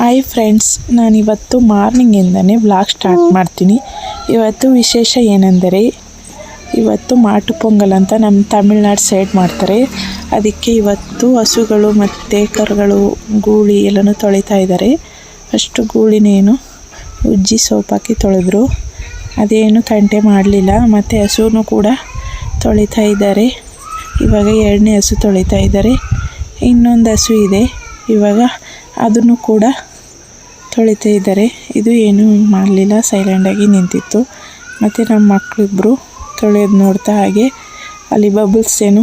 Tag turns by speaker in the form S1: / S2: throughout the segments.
S1: Hi friends ನಾನಿವತ್ತು ಮಾರ್ನಿಂಗಿಂದನೇ blog start ಮಾಡ್ತೀನಿ. ಇವತ್ತು ವಿಶೇಷ ಏನೆಂದರೆ ಇವತ್ತು ಮಾಟು ಪೊಂಗಲ್ ಅಂತ ನಮ್ಮ ತಮಿಳ್ನಾಡು ಸೈಡ್ ಮಾಡ್ತಾರೆ. ಅದಕ್ಕೆ ಇವತ್ತು ಹಸುಗಳು ಮತ್ತು ಕರುಗಳು ಗೂಳಿ ಎಲ್ಲನೂ ತೊಳಿತಾ ಇದ್ದಾರೆ. ಅಷ್ಟು ಗೂಳಿನೇನು ಉಜ್ಜಿ ಸೋಪಾಕಿ ಹಾಕಿ ತೊಳೆದ್ರು. ಅದೇನು ತಂಟೆ ಮಾಡಲಿಲ್ಲ ಮತ್ತು ಹಸುನೂ ಕೂಡ ತೊಳಿತಾ ಇದ್ದಾರೆ. ಇವಾಗ ಎರಡನೇ ಹಸು ತೊಳಿತಾ ಇದ್ದಾರೆ. ಇನ್ನೊಂದು ಹಸು ಇದೆ. ಇವಾಗ ಅದನ್ನು ಕೂಡ ತೊಳಿತಾ ಇದ್ದಾರೆ. ಇದು ಏನೂ ಮಾಡಲಿಲ್ಲ. ಸೈಲೆಂಟಾಗಿ ನಿಂತಿತ್ತು. ಮತ್ತು ನಮ್ಮ ಮಕ್ಕಳಿಬ್ಬರು ತೊಳೆಯೋದು ನೋಡ್ತಾ ಹಾಗೆ ಅಲ್ಲಿ ಬಬಲ್ಸ್ ಏನು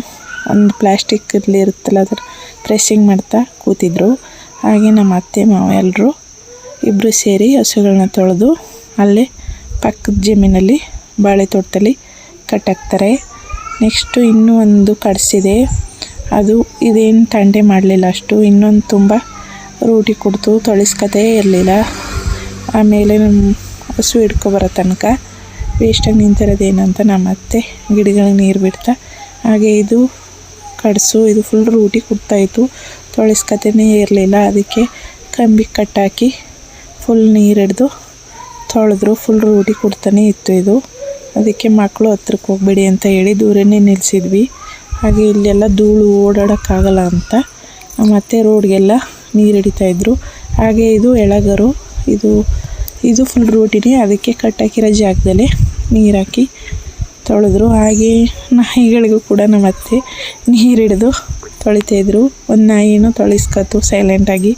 S1: ಒಂದು ಪ್ಲ್ಯಾಸ್ಟಿಕ್ಕಲ್ಲಿ ಇರುತ್ತಲ್ಲ, ಅದರ ಪ್ರೆಸ್ಸಿಂಗ್ ಮಾಡ್ತಾ ಕೂತಿದ್ರು. ಹಾಗೆ ನಮ್ಮ ಅತ್ತೆ, ಮಾವ ಎಲ್ಲರೂ ಇಬ್ಬರು ಸೇರಿ ಹಸುಗಳನ್ನ ತೊಳೆದು ಅಲ್ಲೇ ಪಕ್ಕದ ಜಮೀನಲ್ಲಿ ಬಾಳೆ ತೋಟದಲ್ಲಿ ಕಟ್ಟಾಕ್ತಾರೆ. ನೆಕ್ಸ್ಟು ಇನ್ನೂ ಒಂದು ಕಡಿಸಿದೆ. ಅದು ಇದೇನು ತಂಡೆ ಮಾಡಲಿಲ್ಲ ಅಷ್ಟು. ಇನ್ನೊಂದು ತುಂಬ ರೂಢಿ ಕೊಡ್ತು ತೊಳಿಸ್ಕತೆ ಇರಲಿಲ್ಲ. ಆಮೇಲೆ ನಮ್ಮ ಹಸು ಹಿಡ್ಕೊಬರೋ ತನಕ ವೇಸ್ಟಾಗಿ ನಿಂತಿರೋದೇನಂತ ನಮ್ಮ ಅತ್ತೆ ಗಿಡಗಳಿಗೆ ನೀರು ಬಿಡ್ತಾ, ಹಾಗೆ ಇದು ಕಡಸು, ಇದು ಫುಲ್ ರೂಟಿ ಕೊಡ್ತಾಯಿತ್ತು ತೊಳಿಸ್ಕತೆನೇ ಇರಲಿಲ್ಲ. ಅದಕ್ಕೆ ಕಂಬಿ ಕಟ್ಟಾಕಿ ಫುಲ್ ನೀರು ಹಿಡ್ದು ತೊಳೆದ್ರು. ಫುಲ್ ರೂಟಿ ಕೊಡ್ತಾನೆ ಇತ್ತು ಇದು. ಅದಕ್ಕೆ ಮಕ್ಕಳು ಹತ್ರಕ್ಕೆ ಹೋಗ್ಬೇಡಿ ಅಂತ ಹೇಳಿ ದೂರನೇ ನಿಲ್ಲಿಸಿದ್ವಿ ಹಾಗೆ ಇಲ್ಲೆಲ್ಲ ಧೂಳು ಓಡಾಡೋಕ್ಕಾಗಲ್ಲ ಅಂತ ಮತ್ತು ರೋಡ್ಗೆಲ್ಲ ನೀರು ಹಿಡಿತಾ ಇದ್ದರು ಹಾಗೆ ಇದು ಎಳಗರು. ಇದು ಇದು ಫುಲ್ ರೂಟಿನೇ ಅದಕ್ಕೆ ಕಟ್ಟಾಕಿರೋ ಜಾಗದಲ್ಲಿ ನೀರು ಹಾಕಿ ತೊಳೆದ್ರು. ಹಾಗೆ ನಾಯಿಗಳಿಗೂ ಕೂಡ ನಮ್ಮ ಅತ್ತೆ ನೀರು ಹಿಡಿದು ತೊಳಿತಾಯಿದ್ರು ಒಂದು ನಾಯಿನೂ ತೊಳಿಸ್ಕತ್ತು ಸೈಲೆಂಟಾಗಿ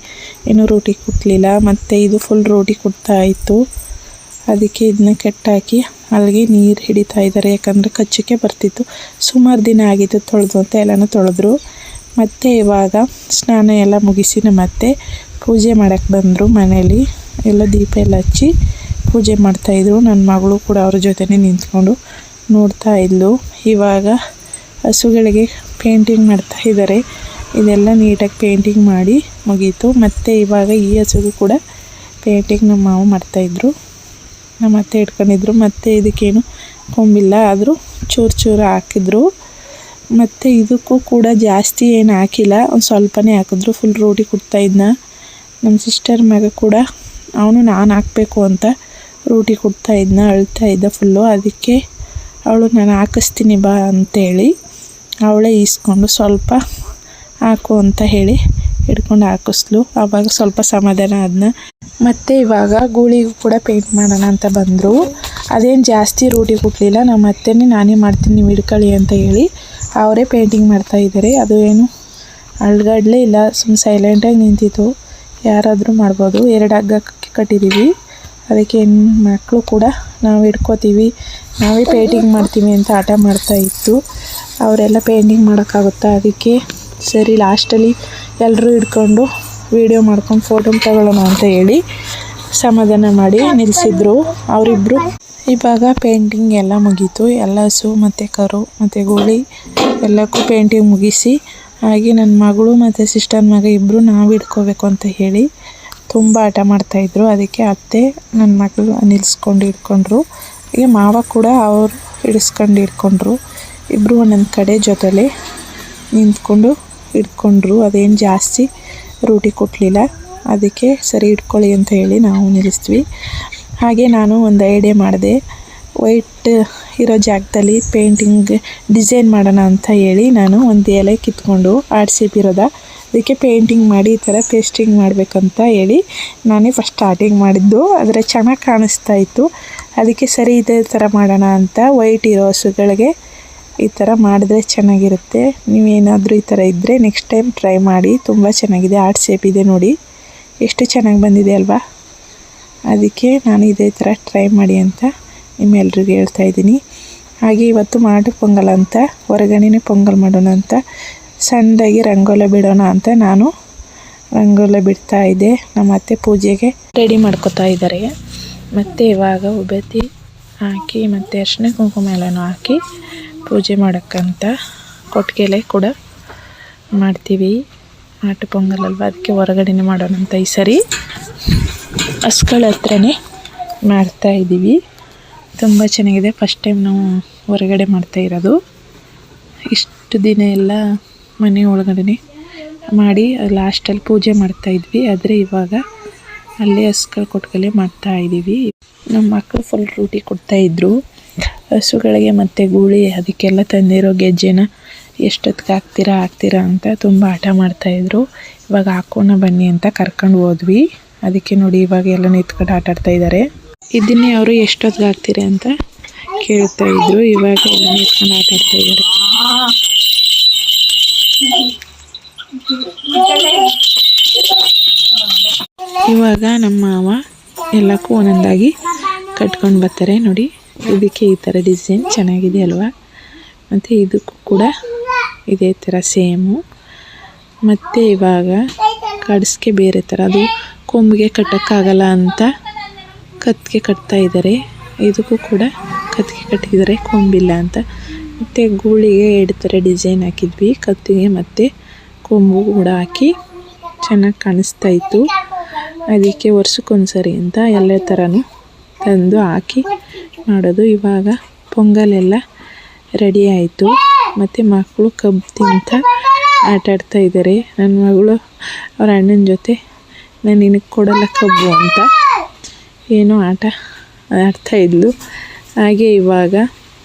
S1: ಏನೂ ರೋಟಿ ಕುಟ್ಟಲಿಲ್ಲ ಮತ್ತು ಇದು ಫುಲ್ ರೋಟಿ ಕೊಡ್ತಾ ಇತ್ತು. ಅದಕ್ಕೆ ಇದನ್ನ ಕೆಟ್ಟಾಕಿ ಅಲ್ಲಿಗೆ ನೀರು ಹಿಡಿತಾ ಇದ್ದಾರೆ. ಯಾಕಂದರೆ ಕಚ್ಚಕ್ಕೆ ಬರ್ತಿತ್ತು. ಸುಮಾರು ದಿನ ಆಗಿತ್ತು ತೊಳೆದು ಅಂತ ಎಲ್ಲನೂ ತೊಳೆದ್ರು. ಮತ್ತು ಇವಾಗ ಸ್ನಾನ ಎಲ್ಲ ಮುಗಿಸಿ ಮತ್ತೆ ಪೂಜೆ ಮಾಡೋಕ್ಕೆ ಬಂದರು ಮನೇಲಿ. ಎಲ್ಲ ದೀಪ ಎಲ್ಲ ಹಚ್ಚಿ ಪೂಜೆ ಮಾಡ್ತಾಯಿದ್ರು ನನ್ನ ಮಗಳು ಕೂಡ ಅವ್ರ ಜೊತೆನೇ ನಿಂತ್ಕೊಂಡು ನೋಡ್ತಾ ಇದ್ಲು. ಇವಾಗ ಹಸುಗಳಿಗೆ ಪೇಂಟಿಂಗ್ ಮಾಡ್ತಾ ಇದ್ದಾರೆ ಇದೆಲ್ಲ ನೀಟಾಗಿ ಪೇಂಟಿಂಗ್ ಮಾಡಿ ಮುಗೀತು. ಮತ್ತು ಇವಾಗ ಈ ಹಸುಗೂ ಕೂಡ ಪೇಂಟಿಂಗ್ ನಮ್ಮ ಮಾವು ಮಾಡ್ತಾಯಿದ್ರು ನಮ್ಮ ಅತ್ತೆ ಇಟ್ಕೊಂಡಿದ್ರು. ಮತ್ತು ಇದಕ್ಕೇನು ಕೊಂಬಿಲ್ಲ. ಆದರೂ ಚೂರು ಚೂರು ಹಾಕಿದ್ರು. ಮತ್ತು ಇದಕ್ಕೂ ಕೂಡ ಜಾಸ್ತಿ ಏನು ಹಾಕಿಲ್ಲ. ಒಂದು ಸ್ವಲ್ಪನೇ ಹಾಕಿದ್ರು ಫುಲ್ ರೋಟಿ ಕೊಡ್ತಾ ಇದ್ನ. ನಮ್ಮ ಸಿಸ್ಟರ್ ಮಗ ಕೂಡ ಅವನು ನಾನು ಹಾಕಬೇಕು ಅಂತ ರೋಟಿ ಕೊಡ್ತಾ ಇದ್ನ, ಅಳ್ತಾ ಇದ್ದ ಫುಲ್ಲು ಅದಕ್ಕೆ ಅವಳು, ನಾನು ಹಾಕಿಸ್ತೀನಿ ಬಾ ಅಂತೇಳಿ ಅವಳೇ ಈಸ್ಕೊಂಡು ಸ್ವಲ್ಪ ಹಾಕು ಅಂತ ಹೇಳಿ ಹಿಡ್ಕೊಂಡು ಹಾಕಿಸ್ಲು. ಆವಾಗ ಸ್ವಲ್ಪ ಸಮಾಧಾನ ಅದನ್ನ ಮತ್ತು ಇವಾಗ ಗೂಳಿಗೂ ಕೂಡ ಪೇಂಟ್ ಮಾಡೋಣ ಅಂತ ಬಂದರು. ಅದೇನು ಜಾಸ್ತಿ ರೋಟಿ ಕೊಟ್ಟಲಿಲ್ಲ ನಮ್ಮ ಅತ್ತೆನೇ ನಾನೇ ಮಾಡ್ತೀನಿ, ನೀವು ಹಿಡ್ಕೊಳ್ಳಿ ಅಂತ ಹೇಳಿ ಅವರೇ ಪೇಂಟಿಂಗ್ ಮಾಡ್ತಾ ಇದ್ದಾರೆ. ಅದು ಏನು ಅಳ್ಗಡ್ಲೆ ಇಲ್ಲ ಸುಮ್ಮನೆ ಸೈಲೆಂಟಾಗಿ ನಿಂತಿತ್ತು. ಯಾರಾದರೂ ಮಾಡ್ಬೋದು. ಎರಡು ಹಗ್ಗ ಕಟ್ಟಿದ್ದೀವಿ ಅದಕ್ಕೆ ಮಕ್ಕಳು ಕೂಡ ನಾವು ಇಟ್ಕೋತೀವಿ ನಾವೇ ಪೇಂಟಿಂಗ್ ಮಾಡ್ತೀವಿ ಅಂತ ಆಟ ಮಾಡ್ತಾ ಇತ್ತು. ಅವರೆಲ್ಲ ಪೇಂಟಿಂಗ್ ಮಾಡೋಕ್ಕಾಗುತ್ತಾ? ಅದಕ್ಕೆ ಸರಿ ಲಾಸ್ಟಲ್ಲಿ ಎಲ್ಲರೂ ಹಿಡ್ಕೊಂಡು ವೀಡಿಯೋ ಮಾಡ್ಕೊಂಡು ಫೋಟೋ ತಗೊಳ್ಳೋಣ ಅಂತ ಹೇಳಿ ಸಮಾಧಾನ ಮಾಡಿ ನಿಲ್ಲಿಸಿದ್ರು ಅವರಿಬ್ಬರು ಇವಾಗ ಪೇಂಟಿಂಗ್ ಎಲ್ಲ ಮುಗೀತು. ಎಲ್ಲ ಹಸು ಮತ್ತು ಕರು ಮತ್ತು ಗೋಳಿ ಎಲ್ಲಕ್ಕೂ ಪೇಂಟಿಂಗ್ ಮುಗಿಸಿ, ಹಾಗೆ ನನ್ನ ಮಗಳು ಮತ್ತು ಸಿಸ್ಟರ್ ಮಗ ಇಬ್ಬರು ನಾವು ಇಟ್ಕೋಬೇಕು ಅಂತ ಹೇಳಿ ತುಂಬ ಆಟ ಮಾಡ್ತಾಯಿದ್ರು ಅದಕ್ಕೆ ಅತ್ತೆ ನನ್ನ ಮಗಳು ನಿಲ್ಲಿಸ್ಕೊಂಡು ಇಟ್ಕೊಂಡ್ರು ಹಾಗೆ ಮಾವ ಕೂಡ ಅವರು ಹಿಡಿಸ್ಕೊಂಡು ಇಟ್ಕೊಂಡ್ರು ಇಬ್ಬರು ಒಂದೊಂದು ಕಡೆ ಜೊತೆಲೆ ನಿಂತ್ಕೊಂಡು ಹಿಡ್ಕೊಂಡ್ರು. ಅದೇನು ಜಾಸ್ತಿ ರೂಟಿ ಕೊಟ್ಟಲಿಲ್ಲ ಅದಕ್ಕೆ ಸರಿ ಇಟ್ಕೊಳ್ಳಿ ಅಂತ ಹೇಳಿ ನಾವು ನಿಲ್ಲಿಸ್ತೀವಿ. ಹಾಗೆ ನಾನು ಒಂದು ಐಡಿಯಾ ಮಾಡಿದೆ. ವೈಟ್ ಇರೋ ಜಾಗದಲ್ಲಿ ಪೇಂಟಿಂಗ್ ಡಿಸೈನ್ ಮಾಡೋಣ ಅಂತ ಹೇಳಿ ನಾನು ಒಂದು ಎಲೆ ಕಿತ್ಕೊಂಡು ಆರ್ಟ್ ಶೇಪ್ ಇರೋದ. ಅದಕ್ಕೆ ಪೇಂಟಿಂಗ್ ಮಾಡಿ ಈ ಥರ ಪೇಸ್ಟಿಂಗ್ ಮಾಡಬೇಕಂತ ಹೇಳಿ ನಾನೇ ಫಸ್ಟ್ ಸ್ಟಾರ್ಟಿಂಗ್ ಮಾಡಿದ್ದು. ಆದರೆ ಚೆನ್ನಾಗಿ ಕಾಣಿಸ್ತಾ ಇತ್ತು. ಅದಕ್ಕೆ ಸರಿ ಇದೇ ಥರ ಮಾಡೋಣ ಅಂತ ವೈಟ್ ಇರೋ ಹಸುಗಳಿಗೆ ಈ ಥರ ಮಾಡಿದ್ರೆ ಚೆನ್ನಾಗಿರುತ್ತೆ. ನೀವೇನಾದರೂ ಈ ಥರ ಇದ್ದರೆ ನೆಕ್ಸ್ಟ್ ಟೈಮ್ ಟ್ರೈ ಮಾಡಿ. ತುಂಬ ಚೆನ್ನಾಗಿದೆ. ಆರ್ಟ್ ಶೇಪ್ ಇದೆ ನೋಡಿ. ಎಷ್ಟು ಚೆನ್ನಾಗಿ ಬಂದಿದೆ ಅಲ್ವಾ? ಅದಕ್ಕೆ ನಾನು ಇದೇ ಥರ ಟ್ರೈ ಮಾಡಿ ಅಂತ ನಿಮ್ಮೆಲ್ರಿಗೂ ಹೇಳ್ತಾ ಇದ್ದೀನಿ. ಹಾಗೆ ಇವತ್ತು ಮಾಡು ಪೊಂಗಲ್ ಅಂತ, ಹೊರಗಡೆನೇ ಪೊಂಗಲ್ ಮಾಡೋಣ ಅಂತ, ಸಣ್ಣದಾಗಿ ರಂಗೋಲೆ ಬಿಡೋಣ ಅಂತ ನಾನು ರಂಗೋಲೆ ಬಿಡ್ತಾ ಇದ್ದೆ. ನಮ್ಮ ಅತ್ತೆ ಪೂಜೆಗೆ ರೆಡಿ ಮಾಡ್ಕೋತಾ ಇದ್ದಾರೆ. ಮತ್ತು ಇವಾಗ ಉಬತಿ ಹಾಕಿ, ಮತ್ತು ಅರಿಶಿನ ಕುಂಕುಮ ಎಲ್ಲನೂ ಹಾಕಿ ಪೂಜೆ ಮಾಡೋಕ್ಕಂತ ಕೊಟ್ಟಿಗೆಲೆ ಕೂಡ ಮಾಡ್ತೀವಿ. ಮಾಟು ಪೊಂಗಲ್ ಅಲ್ವಾ ಅದಕ್ಕೆ ಹೊರಗಡೆನೇ ಮಾಡೋಣ ಅಂತ ಈ ಸರಿ. ಹಸ್ಗಳ ಹತ್ರನೇ ಮಾಡ್ತಾ ಇದ್ದೀವಿ. ತುಂಬ ಚೆನ್ನಾಗಿದೆ. ಫಸ್ಟ್ ಟೈಮ್ ನಾವು ಹೊರಗಡೆ ಮಾಡ್ತಾ ಇರೋದು. ಇಷ್ಟು ದಿನ ಎಲ್ಲ ಮನೆ ಒಳಗಡೆ ಮಾಡಿ ಲಾಸ್ಟಲ್ಲಿ ಪೂಜೆ ಮಾಡ್ತಾಯಿದ್ವಿ ಆದರೆ ಇವಾಗ ಅಲ್ಲೇ ಹಸ್ಗಳ ಕೊಟ್ಕಲೆ ಮಾಡ್ತಾ ಇದ್ದೀವಿ. ನಮ್ಮ ಮಕ್ಕಳು ಫುಲ್ ರೂಟಿ ಕೊಡ್ತಾಯಿದ್ರು ಹಸುಗಳಿಗೆ ಮತ್ತು ಗೂಳಿ, ಅದಕ್ಕೆಲ್ಲ ತಂದಿರೋ ಗೆಜ್ಜೆನ ಎಷ್ಟೊತ್ತಿಗೆ ಹಾಕ್ತೀರಾ ಹಾಕ್ತೀರಾ ಅಂತ ತುಂಬ ಆಟ ಮಾಡ್ತಾ ಇದ್ರು. ಇವಾಗ ಹಾಕೋಣ ಬನ್ನಿ ಅಂತ ಕರ್ಕೊಂಡು ಹೋದ್ವಿ. ಅದಕ್ಕೆ ನೋಡಿ ಇವಾಗ ಎಲ್ಲ ನಿಂತ್ಕೊಂಡು ಆಟ ಆಡ್ತಾ ಇದ್ದಾರೆ ಇದನ್ನೇ ಅವರು ಎಷ್ಟೊತ್ತಿಗೆ ಹಾಕ್ತೀರಾ ಅಂತ ಕೇಳ್ತಾ ಇದ್ರು. ಇವಾಗ ಎಲ್ಲ ನಿಂತ್ಕೊಂಡು ಆಟ ಆಡ್ತಾ ಇದ್ದಾರೆ ಇವಾಗ ನಮ್ಮ ಮಾವ ಎಲ್ಲಕ್ಕೂ ಒಂದೊಂದಾಗಿ ಕಟ್ಕೊಂಡು ಬರ್ತಾರೆ. ನೋಡಿ, ಇದಕ್ಕೆ ಈ ಥರ ಡಿಸೈನ್ ಚೆನ್ನಾಗಿದೆ ಅಲ್ವಾ ಮತ್ತು ಇದಕ್ಕೂ ಕೂಡ ಇದೇ ಥರ ಸೇಮು. ಮತ್ತು ಇವಾಗ ಕಡ್ಸ್ಗೆ ಬೇರೆ ಥರ ಅದು ಕೊಂಬಿಗೆ ಕಟ್ಟೋಕ್ಕಾಗಲ್ಲ ಅಂತ ಕತ್ತಿಗೆ ಕಟ್ತಾ ಇದ್ದಾರೆ. ಇದಕ್ಕೂ ಕೂಡ ಕತ್ತಿಗೆ ಕಟ್ಟಿದ್ದಾರೆ ಕೊಂಬಿಲ್ಲ ಅಂತ. ಮತ್ತು ಗೂಳಿಗೆ ಎರಡು ಥರ ಡಿಸೈನ್ ಹಾಕಿದ್ವಿ. ಕತ್ತಿಗೆ ಮತ್ತು ಕೊಂಬು ಕೂಡ ಹಾಕಿ ಚೆನ್ನಾಗಿ ಕಾಣಿಸ್ತಾ ಇತ್ತು. ಅದಕ್ಕೆ ವರ್ಷಕ್ಕೊಂದ್ಸರಿ ಅಂತ ಎಲ್ಲ ಥರನೂ ತಂದು ಹಾಕಿ ಮಾಡೋದು. ಇವಾಗ ಪೊಂಗಲೆಲ್ಲ ರೆಡಿ ಆಯಿತು. ಮತ್ತು ಮಕ್ಕಳು ಕಬ್ಬು ತಿಂತ ಆಟ ಆಡ್ತಾ ಇದ್ದಾರೆ ನನ್ನ ಮಗಳು ಅವ್ರ ಅಣ್ಣನ ಜೊತೆ. ನಾನು ನಿನಗೆ ಕೊಡಲ್ಲ ಕಬ್ಬು ಅಂತ. ಏನೋ ಆಟ ಆಡ್ತಾ ಇದ್ಲು. ಹಾಗೆ ಇವಾಗ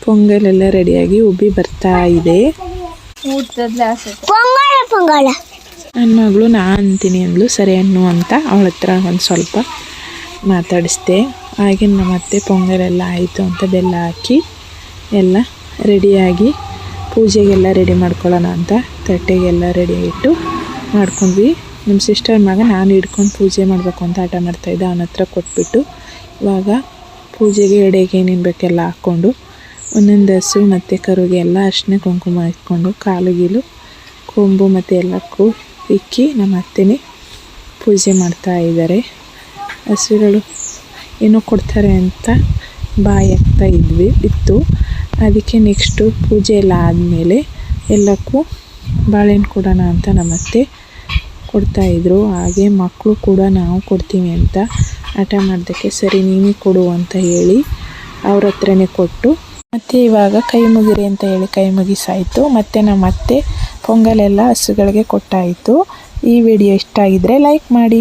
S1: ಪೊಂಗಲೆಲ್ಲ ರೆಡಿಯಾಗಿ ಉಬ್ಬಿ ಬರ್ತಾ ಇದೆ. ನನ್ನ ಮಗಳು ನಾ ಅಂತೀನಿ ಅಂದ್ಲು. ಸರಿ ಅನ್ನು ಅಂತ ಅವಳ ಹತ್ರ ಒಂದು ಸ್ವಲ್ಪ ಮಾತಾಡಿಸ್ದೆ. ಹಾಗೆ ನಮ್ಮ ಅತ್ತೆ ಪೊಂಗಲೆಲ್ಲ ಆಯಿತು ಅಂತ ಬೆಲ್ಲ ಹಾಕಿ ಎಲ್ಲ ರೆಡಿಯಾಗಿ ಪೂಜೆಗೆಲ್ಲ ರೆಡಿ ಮಾಡ್ಕೊಳ್ಳೋಣ ಅಂತ ತಟ್ಟೆಗೆಲ್ಲ ರೆಡಿ ಇಟ್ಟು ಮಾಡ್ಕೊಂಡ್ವಿ. ನಮ್ಮ ಸಿಸ್ಟರ್ ಮಗ ನಾನು ಹಿಡ್ಕೊಂಡು ಪೂಜೆ ಮಾಡಬೇಕು ಅಂತ ಹಠ ಮಾಡ್ತಾಯಿದ್ದೆ ಅವನ ಹತ್ರ ಕೊಟ್ಬಿಟ್ಟು ಇವಾಗ ಪೂಜೆಗೆ ಎಡೆಗೆ ಏನೇನು ಬೇಕೆಲ್ಲ ಹಾಕ್ಕೊಂಡು ಒಂದೊಂದು ಹಸು ಮತ್ತು ಕರುಗೆ ಎಲ್ಲ ಅರ್ಶಿನ ಕುಂಕುಮ ಇಟ್ಕೊಂಡು ಕಾಲು ಗೀಲು ಕೊಂಬು ಮತ್ತು ಎಲ್ಲಕ್ಕೂ ಇಕ್ಕಿ ನಮ್ಮ ಅತ್ತೆನೇ ಪೂಜೆ ಮಾಡ್ತಾ ಇದ್ದಾರೆ. ಹಸುಗಳು ಏನೋ ಕೊಡ್ತಾರೆ ಅಂತ ಬಾಯಿ ಹಾಕ್ತಾ ಇದ್ವಿ. ಇತ್ತು. ಅದಕ್ಕೆ ನೆಕ್ಸ್ಟು ಪೂಜೆ ಎಲ್ಲ ಆದಮೇಲೆ ಎಲ್ಲಕ್ಕೂ ಬಾಳೆಹಣ್ಣು ಕೊಡೋಣ ಅಂತ ನಮ್ಮತ್ತೆ ಕೊಡ್ತಾಯಿದ್ರು ಹಾಗೆ ಮಕ್ಕಳು ಕೂಡ ನಾವು ಕೊಡ್ತೀವಿ ಅಂತ ಹಠ ಮಾಡೋದಕ್ಕೆ ಸರಿ ನೀನೇ ಕೊಡು ಅಂತ ಹೇಳಿ ಅವ್ರ ಹತ್ರನೇ ಕೊಟ್ಟು ಮತ್ತು ಇವಾಗ ಕೈ ಮುಗಿರಿ ಅಂತ ಹೇಳಿ ಕೈ ಮುಗಿಸಾಯಿತು. ಮತ್ತು ನಮ್ಮ ಅತ್ತೆ ಪೊಂಗಲೆಲ್ಲ ಹಸುಗಳಿಗೆ ಕೊಟ್ಟಾಯಿತು. ಈ ವಿಡಿಯೋ ಇಷ್ಟ ಆಗಿದ್ದರೆ ಲೈಕ್ ಮಾಡಿ.